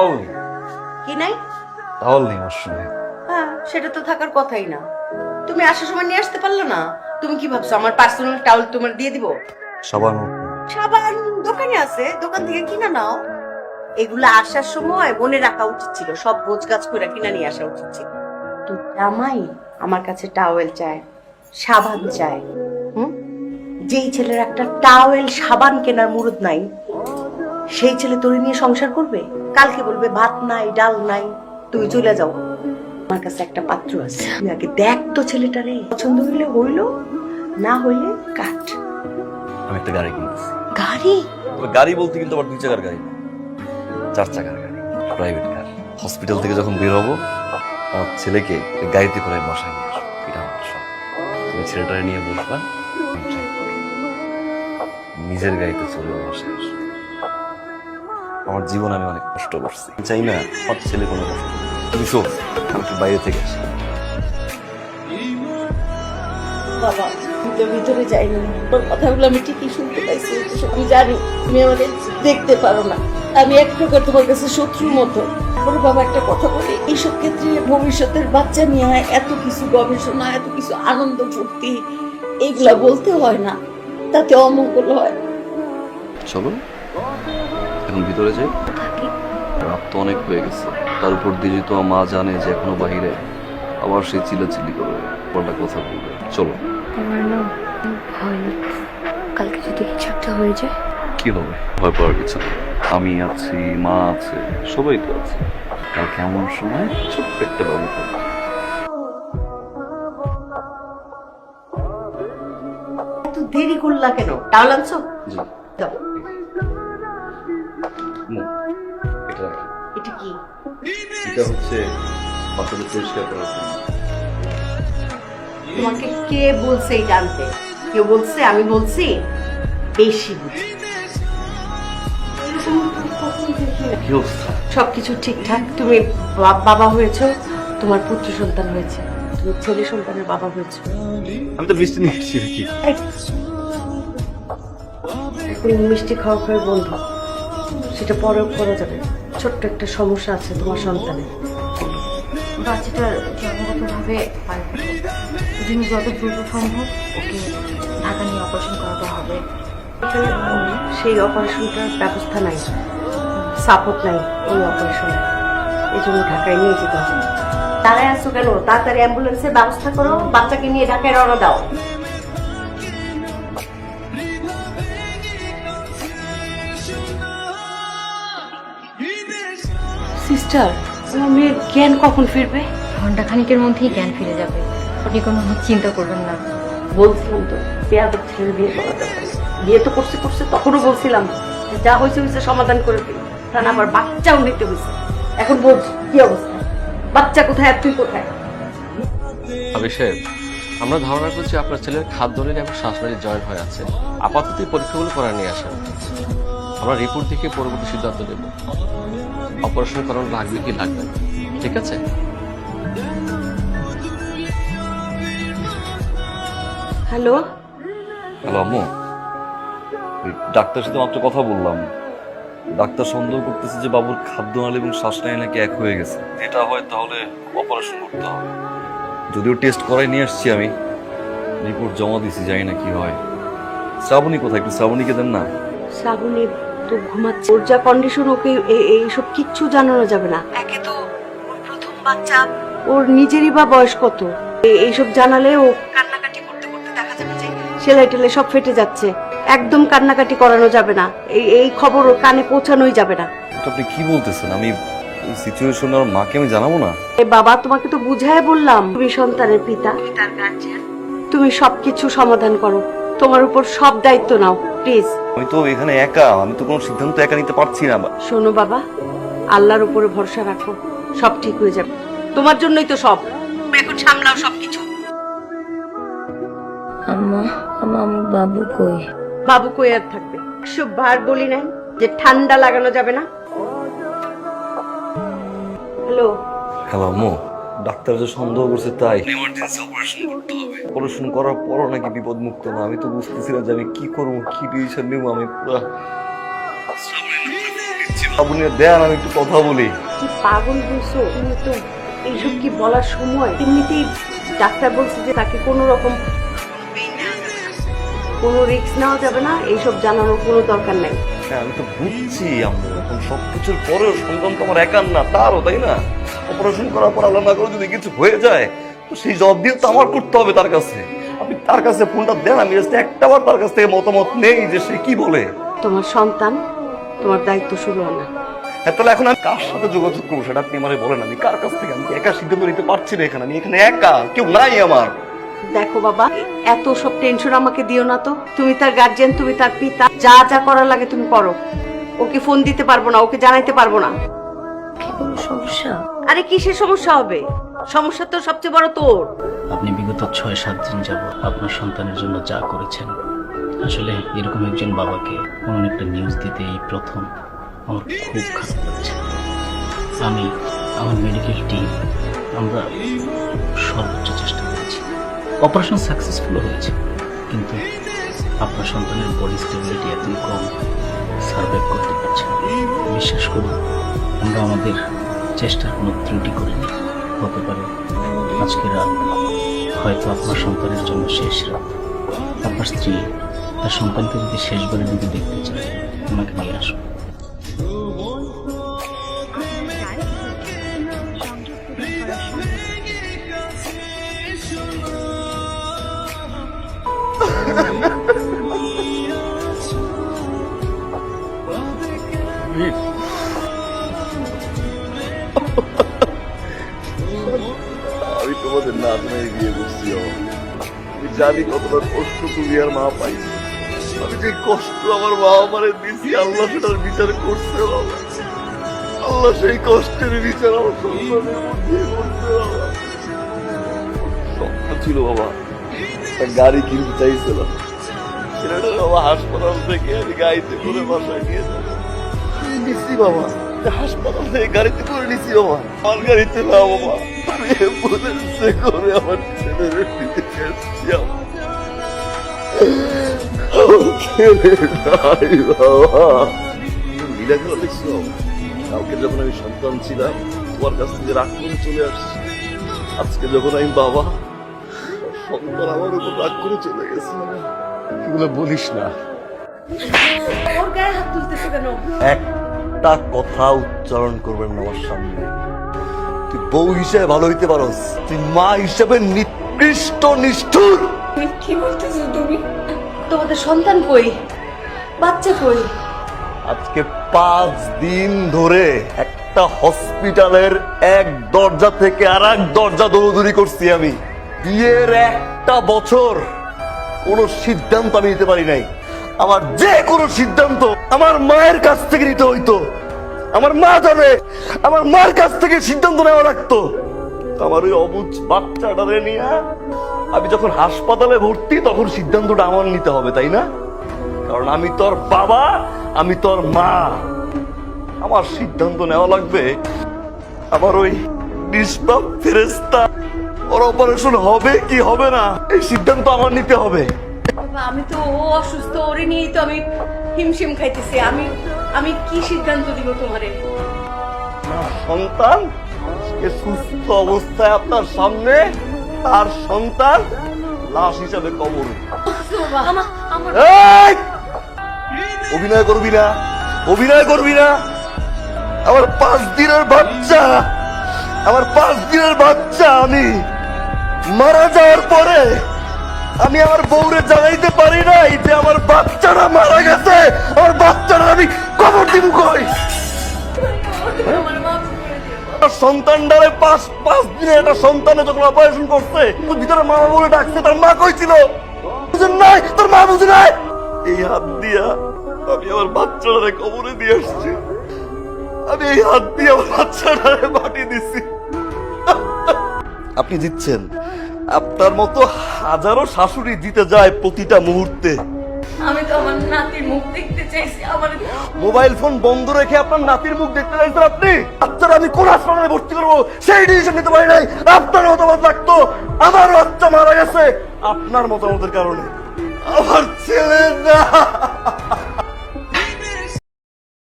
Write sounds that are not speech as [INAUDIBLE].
তাহল নেই। কি নাই? তাহল নেই হ্যাঁ সেটা তো থাকার কথাই না। তুমি আসার সময় নিয়ে আসতে পারল না? তুমি কি ভাবছ আমার পার্সোনাল টাওয়াল তোমার দিয়ে দিব? সবার সাবান দোকানে আছে দোকান থেকে কিনা নাও। এগুলো আসার সময় মনে রাখা উচিত ছিল সব গোছ গাছ করে কিনা নিয়ে আসা উচিত ছিল। তো জামাই আমার কাছে টাওয়েল চায় সাবান চায় হুম? যেই ছেলের একটা টাওয়েল সাবান কেনার মুরুদ নাই সেই ছেলে তোরে নিয়ে সংসার করবে? কালকে বলবে ভাত নাই ডাল নাই তুমি চলে যাও। আমার কাছে একটা পাত্র আছে। তুই আগে দেখ তো ছেলেটা ছেলেটারে পছন্দ হইলে হইল না হইলে কাট। আমি একটা গাড়ি কিনতেছি। গাড়ি? গাড়ি বলতে কিন্তু আবার দুই চাকার গাড়ি না। চার চাকার গাড়ি। Private car. হসপিটাল থেকে যখন বের হব আমার ছেলেকে গাড়িতে করে বসাই নিয়ে আসব। এটা আমার শখ। তুমি ছেলেটারে নিয়ে বসবা। নিজের গাড়িতে চলে বসে আসব। আমার জীবন আমি অনেক কষ্ট করছি। চাই না আমার ছেলে কোনো কষ্ট করুক। তুমি শোক আমি একটু বাইরে থেকে আসি। বাবা আমি তো ভিতরে তোর কথাগুলো আমি ঠিকই শুনতে পাইছি আমি জানি তুমি আমাকে দেখতে পারো না। আমি এক প্রকার তোমার কাছে শত্রুর মতো। বাবা একটা কথা বলি। এইসব ক্ষেত্রে ভবিষ্যতের বাচ্চা নিয়ে হয় এত কিছু গবেষণা এত কিছু আনন্দ ফুর্তি এগুলা বলতে হয় না। তাতে অমঙ্গল হয়। চলো। এখন ভিতরে যাই। রাত তো অনেক হয়ে গেছে। তার উপর দিয়ে যেহেতু মা জানে যে এখনও বাহিরে আবার সেই চিলাচিলি করে পাল্টা কথা বলবে। চলো। আমার না ভয় লাগছে। কালকে যদি কিছু একটা হয়ে যায়। কি হবে? ভয় পাওয়ার কিছু আমি আছি মা আছে সবাই তো আছে। আর কেমন সময়? ছোট্ট একটা বাবু দেরি করলা কেন? টাওয়াল আনছো জি। এটা কি? এটা হচ্ছে পরিষ্কার করার জন্য। তোমাকে কে বলছে কেউ বলছে? আমি বলছি বেশি বুঝি। কি অবস্থা? সবকিছু ঠিকঠাক? তুমি বাবা হয়েছো তোমার পুত্র সন্তান হয়েছে তুমি ছেলে সন্তানের বাবা হয়েছো। আমি তো বৃষ্টি নিয়ে এসেছি কি মিষ্টি খাওয়া খাওয়া বন্ধ। সেটা পরেও করা যাবে। ছোট্ট একটা সমস্যা আছে তোমার সন্তানের। বাচ্চাটার জন্মগতভাবে যিনি যত দ্রুত সম্ভব ওকে ঢাকা নিয়ে অপারেশন করাতে হবে। সেই অপারেশনটার ব্যবস্থা নাই। সাপোর্ট নাই ওই অপারেশনে এই জন্য ঢাকায় নিয়ে যেতে হবে। তারাই আসছো কেন? তাড়াতাড়ি অ্যাম্বুলেন্সের ব্যবস্থা করো, বাচ্চাকে নিয়ে ঢাকায় রওনা দাও। সিস্টার আমার মেয়ের জ্ঞান কখন ফিরবে? ঘণ্টা খানিকের মধ্যেই জ্ঞান ফিরে যাবে। আপনি কোনো চিন্তা করবেন না। বলছিলাম তো পেয়াদের ছেলে বিয়ে করা বিয়ে তো করছে করছে তখনও বলছিলাম যা হয়েছে হয়েছে সমাধান করে তা না আবার বাচ্চাও নিতে হয়েছে। এখন বলছি কি অবস্থা? বাচ্চা কোথায় আর তুই কোথায়? অভিষেক আমরা ধারণা করছি আপনার ছেলের খাদ্য নিয়ে এবং শ্বাসনালী জয়েন্ট হয়ে আছে। আপাতত এই পরীক্ষাগুলো করা নিয়ে আসেন। আমরা রিপোর্ট দেখে পরবর্তী সিদ্ধান্ত নেব। অপারেশন করানো লাগবে কি লাগবে ঠিক আছে? হ্যালো? হ্যালো আম্মু। ওই ডাক্তারের সাথে মাত্র কথা বললাম। ডাক্তার সন্দেহ করতেছে যে বাবুর খাদ্য খাদ্যনালী এবং শ্বাসনালী নাকি এক হয়ে গেছে। এটা হয় তাহলে অপারেশন করতে হবে। যদিও টেস্ট করাই নিয়ে আসছি আমি। রিপোর্ট জমা দিছি জানি না কি হয়। শ্রাবণী কোথায়? একটু শ্রাবণীকে দেন না? শ্রাবণী তো ঘুমাচ্ছে। ওর যা কন্ডিশন ওকে এইসব কিচ্ছু জানানো যাবে না। একে তো ওর প্রথম বাচ্চা। ওর নিজেরই বা বয়স কত? এইসব জানালে ও কান্নাকাটি করতে করতে দেখা যাবে যে সেলাই টেলাই সব ফেটে যাচ্ছে। একদম কান্নাকাটি করানো যাবে না। এই এই খবর ওর কানে পৌঁছানোই যাবে না। আপনি কি বলতেছেন? আমি এই সিচুয়েশন আর মাকে আমি জানাব না? এ বাবা তোমাকে তো বুঝায় বললাম। তুমি সন্তানের পিতা। তার গার্জিয়ান তুমি সবকিছু সমাধান করো। তোমার উপর সব দায়িত্ব নাও। প্লিজ। আমি তো এখানে একা আমি তো কোনো সিদ্ধান্ত একা নিতে পারছি না। শোনো বাবা আল্লাহর উপরে ভরসা রাখো সব ঠিক হয়ে যাবে। তোমার জন্যই তো সব। এখন সামলাও সবকিছু। আম্মা আমার বাবু কই? বাবু কই আর থাকবে? সব বার বলি নাই যে ঠান্ডা লাগানো যাবে না। হ্যালো? হ্যালো আম্মু। ডাক্তার যে সন্দেহ করছে তাই। অপারেশন করার পরও নাকি বিপদ মুক্ত না। আমি তো বুঝতেছি না যে আমি কি করব কি ডিসিশন নেব আমি। পুরো আপনি দেন আমি একটু কথা বলি। কি পাগল বলছো? তুমি তো এইসব কি বলার সময়? এমনিতেই ডাক্তার বলছে যে তাকে কোনো রকম কোনো রিস্ক নেওয়া যাবে না এইসব জানানোর কোনো দরকার নাই। হ্যাঁ আমি তো বুঝছি আমি এখন সবকিছুর পরেও সন্তান তো আমার একার না তারও তাই না? অপারেশন করার পর আল্লাহ না করে যদি কিছু হয়ে যায় তো সেই জব দিয়ে তো আমার করতে হবে তার কাছে। আপনি তার কাছে ফোনটা দেন আমি জাস্ট একটাবার তার কাছ থেকে মতামত নেই যে সে কি বলে। তোমার সন্তান তোমার দায়িত্ব শুরু হয় না হ্যাঁ তাহলে এখন আমি কার সাথে যোগাযোগ করব সেটা আপনি আমারে বলেন আমি কার কাছ থেকে? আমি একা সিদ্ধান্ত নিতে পারছি না এখানে? আমি এখানে একা কেউ নাই আমার। দেখো বাবা এত সব টেনশন আমাকে দিও না তো। তুমি তার গার্জিয়ান তুমি তার পিতা যা যা করার লাগে তুমি করো। ওকে ফোন দিতে পারব না ওকে জানাইতে পারব না। সমস্যা? আরে কিসের সমস্যা হবে? সমস্যা তো সবচেয়ে বড় তোর। আপনি বিগত ছয় সাত দিন যাব আপনার সন্তানের জন্য যা করেছেন আসলে এরকম একজন বাবাকে এমন একটা নিউজ দিতে এই প্রথম আমার খুব খারাপ লাগছে। আমি আমার মেডিকেল টিম আমরা সর্বোচ্চ চেষ্টা করেছি। অপারেশন সাকসেসফুল হয়েছে কিন্তু আপনার সন্তানের বডি স্টেবিলিটি এতই কম সার্ভাইভ করতে পারছে বিশ্বাস করুন আমরা আমাদের চেষ্টার কোনো ত্রুটি করিনি হতে পারে আজকে রাত, হয়তো আপনার সন্তানের জন্য শেষ রাত। আপনার স্ত্রী তার সন্তানকে যদি শেষবারের দিকে দেখতে চায় আমাকে নিয়ে আসুন। আমি [LAUGHS] বিয়ে করছি আমি জানি কতটা কষ্ট তুমি আর মা পাইছো আমি যে কষ্ট আমার মা আমারে দিছি আল্লাহ সেটার বিচার করছে আল্লাহ সেই কষ্টের বিচার আমার সন্তানের মধ্যে ছিল বাবা, একটা গাড়ি কিনতে চাইছিলাম। ছেলেটা বাবা হাসপাতাল থেকে গাড়িতে করে বাসায় নিয়ে যাব। বাবা? হাসপাতাল থেকে গাড়িতে করে নিচ্ছি বাবা আমার গাড়িতে না বাবা আমি অ্যাম্বুলেন্সে করে আমার ছেলের নিতে এসছি কালকে যখন আমি সন্তান ছিলাম তোমার কাছ থেকে রাগ করে চলে আসছি। আজকে যখন আমি বাবা সন্তান আমার উপর রাগ করে চলে গেছে এগুলো বলিস না। ওর গায়ে হাত তুলতেছে কেন? একটা কথা উচ্চারণ করবেন আমার সামনে। তুই বউ হিসেবে ভালো হইতে পারস তুই মা হিসেবে নিকৃষ্ট নিষ্ঠুর। তুমি কি বলতেছো তুমি? তোমাদের সন্তান কই? বাচ্চা কই? আজকে পাঁচ দিন ধরে একটা হসপিটালের এক দরজা থেকে আর এক দরজা দৌড়দৌড়ি করছি আমি। বিয়ের একটা বছর কোনো সিদ্ধান্ত আমি নিতে পারি নাই। আমার যে কোনো সিদ্ধান্ত আমার মায়ের কাছ থেকে নিতে হইতো। আমার মা জানে, আমার মার কাছ থেকে সিদ্ধান্ত নেওয়া লাগতো। আমার ওই অবুজ বাচ্চাটারে নিয়ে, আমি যখন হাসপাতালে ভর্তি, তখন সিদ্ধান্তটা আমার নিতে হবে, তাই না? কারণ আমি তোর বাবা, আমি তোর মা। আমার সিদ্ধান্ত নেওয়া লাগবে। আমার ওই নিষ্পাপ ফেরেস্তা ওর অপারেশন হবে কি হবে না, এই সিদ্ধান্ত আমার নিতে হবে। আমি তো ও অসুস্থ ওরে নিয়েই তো আমি হিমশিম খাইতেছি। আমি আমি কি সিদ্ধান্ত দিব তোমারে? সন্তান সুস্থ অবস্থায় আপনার সামনে তার সন্তান লাশ হিসাবে কবর! অভিনয় করবি না অভিনয় করবি না। আমার পাঁচ দিনের বাচ্চা আমার পাঁচ দিনের বাচ্চা আমি মারা যাওয়ার পরে আমি আমার বউরে জানাইতে পারি নাই যে আমার বাচ্চারা মারা গেছে। আমার বাচ্চারা আমি কবর দিব কই? সন্তানটারে পাঁচ পাঁচ দিনে একটা সন্তানে যখন অপারেশন করছে ভিতরে মামা বলে ডাকছে, তার মা কইছিল বুঝেন নাই? তোর মা বুঝে নাই? এই হাত দিয়া আমি আমার বাচ্চাটারে কবরে দিয়ে আসছি। আমি এই হাত দিয়ে আমার বাচ্চাটারে মাটি দিছি। আপনি দিচ্ছেন আপনার মতো হাজারো শাশুড়ি দিতে যায় প্রতিটা মুহূর্তে। আমি তো আমার নাতির মুখ দেখতে চাইছি আমার মোবাইল ফোন বন্ধ রেখে আপনার নাতির মুখ দেখতে চাইছেন আপনি? বাচ্চারা আমি কোন হাসপাতালে ভর্তি করব? সেই ডিসিশন নিতে পারি নাই। আপনার মতামত লাগতো। আমার বাচ্চা মারা গেছে। আপনার মতামতের কারণে। আমার ছেলে না।